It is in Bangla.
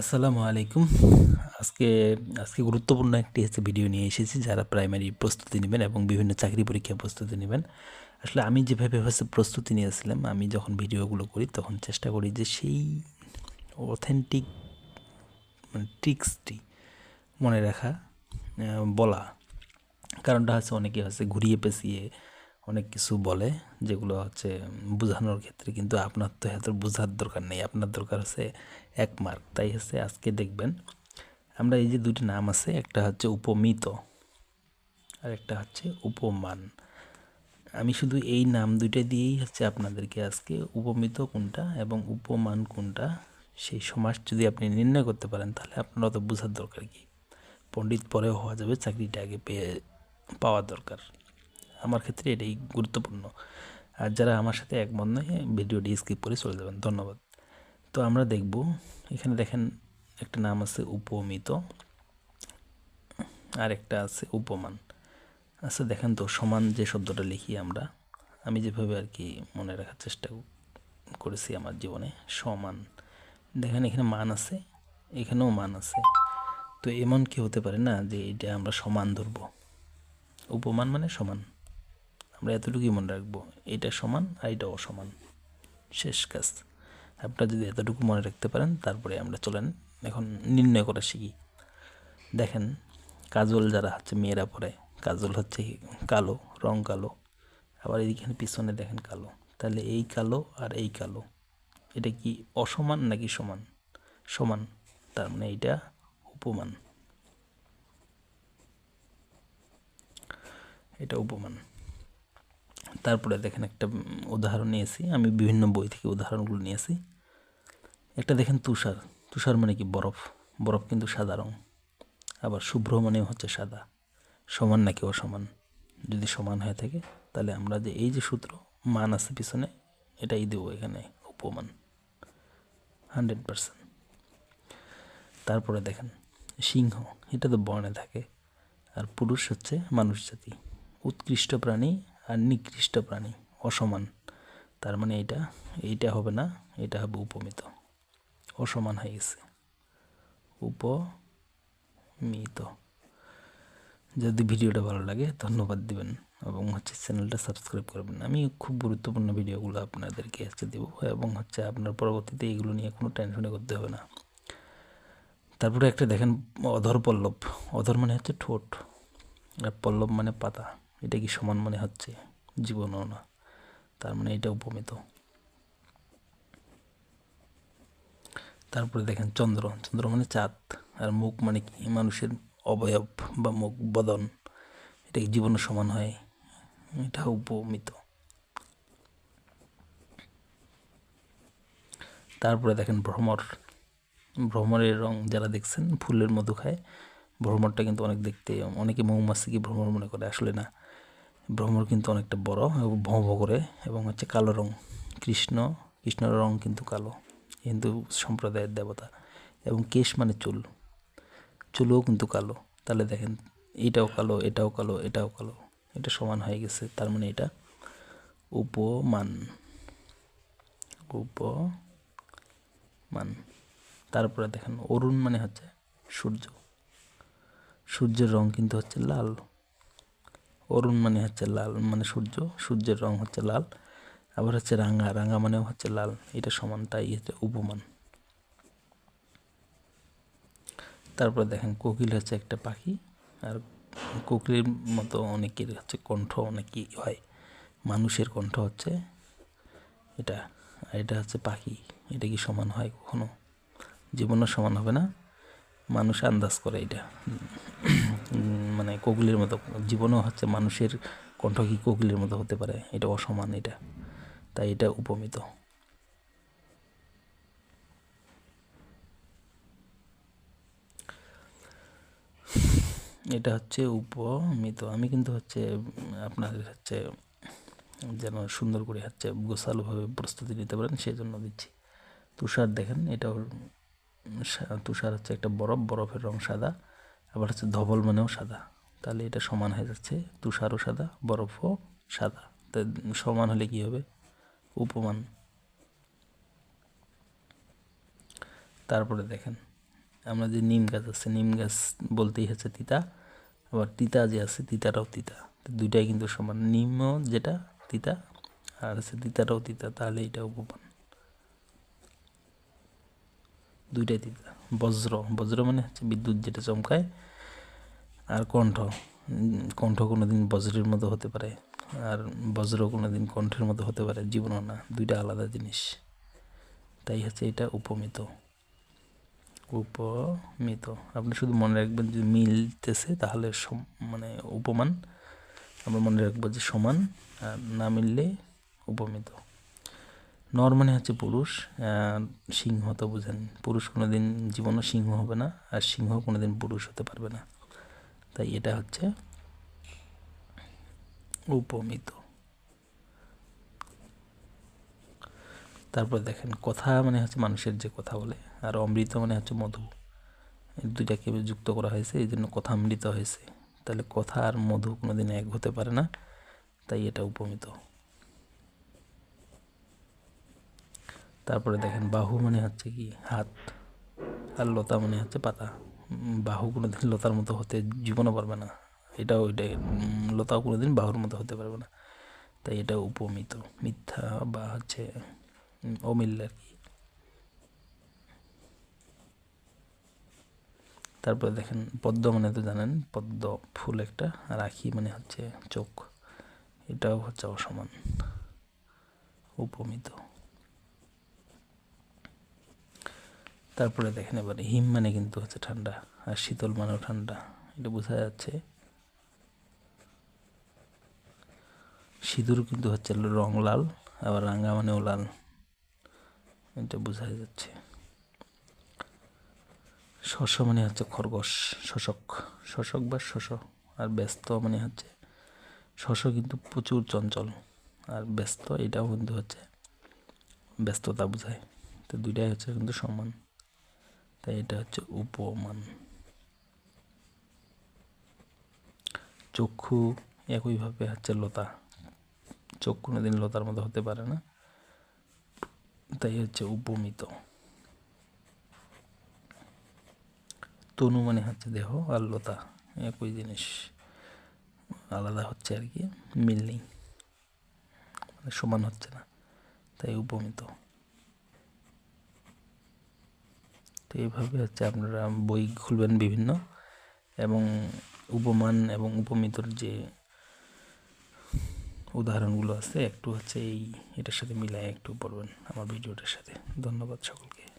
আসসালামু আলাইকুম। আজকে আজকে গুরুত্বপূর্ণ একটি হচ্ছে ভিডিও নিয়ে এসেছি, যারা প্রাইমারি প্রস্তুতি নেবেন এবং বিভিন্ন চাকরি পরীক্ষা প্রস্তুতি নেবেন। আসলে আমি যেভাবে হচ্ছে প্রস্তুতি নিয়েছিলাম, আমি যখন ভিডিওগুলো করি, তখন চেষ্টা করি যে সেই অথেন্টিক মানে ট্রিক্সটি মনে রাখা বলা। কারণটা হচ্ছে অনেকে হচ্ছে ঘুরিয়ে পেঁচিয়ে অনেক কিছু বলে, যেগুলো হচ্ছে বোঝানোর ক্ষেত্রে কিন্তু আপনার তো এত বোঝার দরকার নেই। আপনার দরকার হচ্ছে এক মার্ক তাই হচ্ছে আজকে দেখবেন আমরা এই যে দুটি নাম আছে, একটা হচ্ছে উপমিত আর একটা হচ্ছে উপমান। আমি শুধু এই নাম দুইটা দিয়েই হচ্ছে আপনাদেরকে আজকে উপমিত কোনটা এবং উপমান কোনটা, সেই সমাজ যদি আপনি নির্ণয় করতে পারেন, তাহলে আপনার অত বোঝার দরকার কি? পণ্ডিত পরেও হওয়া যাবে, চাকরিটা আগে পেয়ে পাওয়া দরকার। আমার ক্ষেত্রে এটাই গুরুত্বপূর্ণ। আর যারা আমার সাথে একমত নয়, ভিডিওটি স্কিপ করে চলে যাবেন। ধন্যবাদ। তো আমরা দেখব, এখানে দেখেন একটা নাম আছে উপমিত আর একটা আছে উপমান। আচ্ছা দেখেন তো, সমান যে শব্দটা লিখি আমরা, আমি যেভাবে আর কি মনে রাখার চেষ্টা করেছি আমার জীবনে, সমান। দেখেন এখানে মান আছে, এখানেও মান আছে। তো এমন কি হতে পারে না যে এটা আমরা সমান ধরবো? উপমান মানে সমান। আমরা এতটুকুই মনে রাখব, এটা সমান আর এটা অসমান। শেষ কাজ। আপনারা যদি এতটুকু মনে রাখতে পারেন, তারপরে আমরা চলেন। এখন নির্ণয় করা শিখি। দেখেন, কাজল যারা হচ্ছে মেয়েরা পরে, কাজল হচ্ছে কালো, রং কালো। আবার এইখানে পিছনে দেখেন কালো। তাহলে এই কালো আর এই কালো। এটা কি অসমান নাকি সমান? সমান, তার মানে এইটা উপমান। এটা উপমান। তারপরে দেখেন একটা উদাহরণ নিয়েছি। আমি বিভিন্ন বই থেকে উদাহরণগুলো নিয়েছি। একটা দেখেন তুষার। তুষার মানে কি? বরফ। বরফ কিন্তু সাদা রং। আবার শুভ্র মানেও হচ্ছে সাদা। সমান নাকি অসমান? যদি সমান হয়ে থাকে, তাহলে আমরা যে এই যে সূত্র, মান আছে পিছনে, এটাই দেবো এখানে উপমান। Hundred percent. তারপরে দেখেন, সিংহ। এটা তো বনে থাকে। আর পুরুষ হচ্ছে মানুষ জাতি। উৎকৃষ্ট প্রাণী আর নিকৃষ্ট প্রাণী, অসমান। তার মানে এটা এইটা হবে না এটা হবে উপমিত। অসমান হয়ে গেছে। উপমিত। যদি ভিডিওটা ভালো লাগে, ধন্যবাদ দিবেন এবং হচ্ছে চ্যানেলটা সাবস্ক্রাইব করবেন। আমি খুব গুরুত্বপূর্ণ ভিডিওগুলো আপনাদেরকে হচ্ছে দেবো এবং হচ্ছে আপনার পরবর্তীতে এগুলো নিয়ে কোনো টেনশনে করতে হবে না। তারপরে একটা দেখেন, অধর পল্লব। অধর মানে হচ্ছে ঠোঁট। আর পল্লব মানে পাতা। এটা কি সমান মনে হচ্ছে? জীবনও না। তার মানে এটা উপমিত। তারপরে দেখেন চন্দ্র। চন্দ্র মানে চাঁদ। আর মুখ মানে কি? মানুষের অবয়ব বা মুখ বদন। এটা কি জীবনের সমান হয়? এটা উপমিত। তারপরে দেখেন ভ্রমর। ভ্রমরের রং যারা দেখছেন, ফুলের মধু খায়, ভ্রমরটা কিন্তু অনেক দেখতে, অনেকে মৌমাছিকে ভ্রমর মনে করে, আসলে না। ভ্রমর কিন্তু অনেকটা বড় এবং ভঁ ভঁ করে, এবং হচ্ছে কালো রং। কৃষ্ণ, কৃষ্ণের রং কিন্তু কালো, হিন্দু সম্প্রদায়ের দেবতা। এবং কেশ মানে চুল। চুলও কিন্তু কালো। তাহলে দেখেন, এটাও কালো এটাও কালো এটাও কালো। এটা সমান হয়ে গেছে, তার মানে এটা উপমান। উপমান। তারপরে দেখেন, অরুণ মানে হচ্ছে সূর্য। সূর্যের রং কিন্তু হচ্ছে লাল। অরুণ মানে হচ্ছে লাল মানে সূর্য, সূর্যের রং হচ্ছে লাল। আবার হচ্ছে রাঙা রাঙা মানেও হচ্ছে লাল। এটা সমান, তাই হচ্ছে উপমান। তারপরে দেখেন, কোকিল হচ্ছে একটা পাখি। আর কোকিলের মতো অনেকের হচ্ছে কণ্ঠ অনেকই হয়। মানুষের কণ্ঠ হচ্ছে এটা। আর এটা হচ্ছে পাখি। এটা কি সমান হয় কখনো? জীবনও সমান হবে না। মানুষ আন্দাজ করে এটা। মানে কোকিলের মতো, জীবনও হচ্ছে মানুষের কণ্ঠ কি কোকিলের মতো হতে পারে? এটা অসমান এটা। তাই এটা উপমিত। এটা হচ্ছে উপমিত। আমি কিন্তু হচ্ছে, আপনাদের হচ্ছে যেন সুন্দর করে হচ্ছে গোছালোভাবে প্রস্তুতি নিতে পারেন সেই জন্য দিচ্ছি। তুষার দেখেন এটাও তুষার হচ্ছে একটা বরফ, বরফের রং সাদা। আবার হচ্ছে ধবল মানেও সাদা। তাহলে এটা সমান হয়ে যাচ্ছে, তুষারও সাদা, বরফও সাদা। তা সমান হলে কি হবে? উপমান। তারপরে দেখেন, আমরা যে নিম গাছ আছে, নিম গাছ বলতেই হচ্ছে তিতা, আবার তিতা যে আছে, তিতাটাও তিতা। দুইটাই কিন্তু সমান। নিমও যেটা তিতা, আর হচ্ছে তিতাটাও তিতা, তাহলে এটা উপমান। দুইটাই তিতা। বজ্র বজ্র মানে হচ্ছে বিদ্যুৎ যেটা চমকায় আর কণ্ঠ। কণ্ঠ কোনো দিন বজ্রের মতো হতে পারে আর বজ্র কোনো দিন কণ্ঠের মতো হতে পারে, জীবনও না, দুইটা আলাদা জিনিস। তাই হচ্ছে এটা উপমিত। উপমিত। আপনি শুধু মনে রাখবেন যদি মিলতেছে তাহলে মানে উপমান। আমরা মনে রাখব যে সমান, আর না মিললে উপমিত। নর মানে হচ্ছে পুরুষ সিংহ তো বুঝেন, পুরুষ কোনোদিন জীবনও সিংহ হবে না, আর সিংহ কোনোদিন পুরুষ হতে পারবে না। তাই এটা হচ্ছে উপমিত। তারপর দেখেন, কথা মানে হচ্ছে মানুষের যে কথা বলে, আর অমৃত মানে হচ্ছে মধু। দুইটাকে যুক্ত করা হয়েছে, এই জন্য কথা অমৃত হয়েছে। তাহলে কথা আর মধু কোনোদিন এক হতে পারে না, তাই এটা উপমিত। তারপরে দেখেন বাহু মানে হচ্ছে কি? হাত আর লতা মানে হচ্ছে পাতা। বাহু কোনোদিন লতার মতো হতে জীবনও পারবে না। এটাও ওইটাই লতাও কোনোদিন বাহুর মতো হতে পারবে না। তাই এটা উপমিত, মিথ্যা বা হচ্ছে অমিল আর কি। তারপরে দেখেন পদ্ম মানে তো জানেন, পদ্ম ফুল একটা, আর আখি মানে হচ্ছে চোখ। এটাও হচ্ছে অসমান, উপমিত। তারপরে দেখেন এবার হিম মানে কিন্তু হচ্ছে ঠান্ডা আর শীতল মানেও ঠান্ডা, এটা বোঝা যাচ্ছে। সিঁদুর কিন্তু হচ্ছে রং লাল, আবার রাঙা মানেও লাল, এটা বোঝা যাচ্ছে। শস্য মানে হচ্ছে খরগোশ শশক শশক বা শশ আর ব্যস্ত মানে হচ্ছে শশ কিন্তু প্রচুর চঞ্চল, আর ব্যস্ত এটাও কিন্তু হচ্ছে ব্যস্ততা বোঝায়। তো দুইটাই হচ্ছে কিন্তু সমান। তাই এটা হচ্ছে উপমান। চক্ষু একইভাবে হচ্ছে লতা। চোখ কোনোদিন লতার মতো হতে পারে না। তাই হচ্ছে উপমিত। তনু মানে হচ্ছে দেহ আর লতা একই জিনিস। আলাদা হচ্ছে আর কি, মিল নেই। মানে সমান হচ্ছে না। তাই উপমিত। তো এইভাবে হচ্ছে আপনারা বই খুলবেন বিভিন্ন এবং উপমান এবং উপমিতর যে উদাহরণগুলো আছে একটু হচ্ছে এই এটার সাথে মিলায় একটু পড়বেন আমার ভিডিওটার সাথে। ধন্যবাদ সকলকে।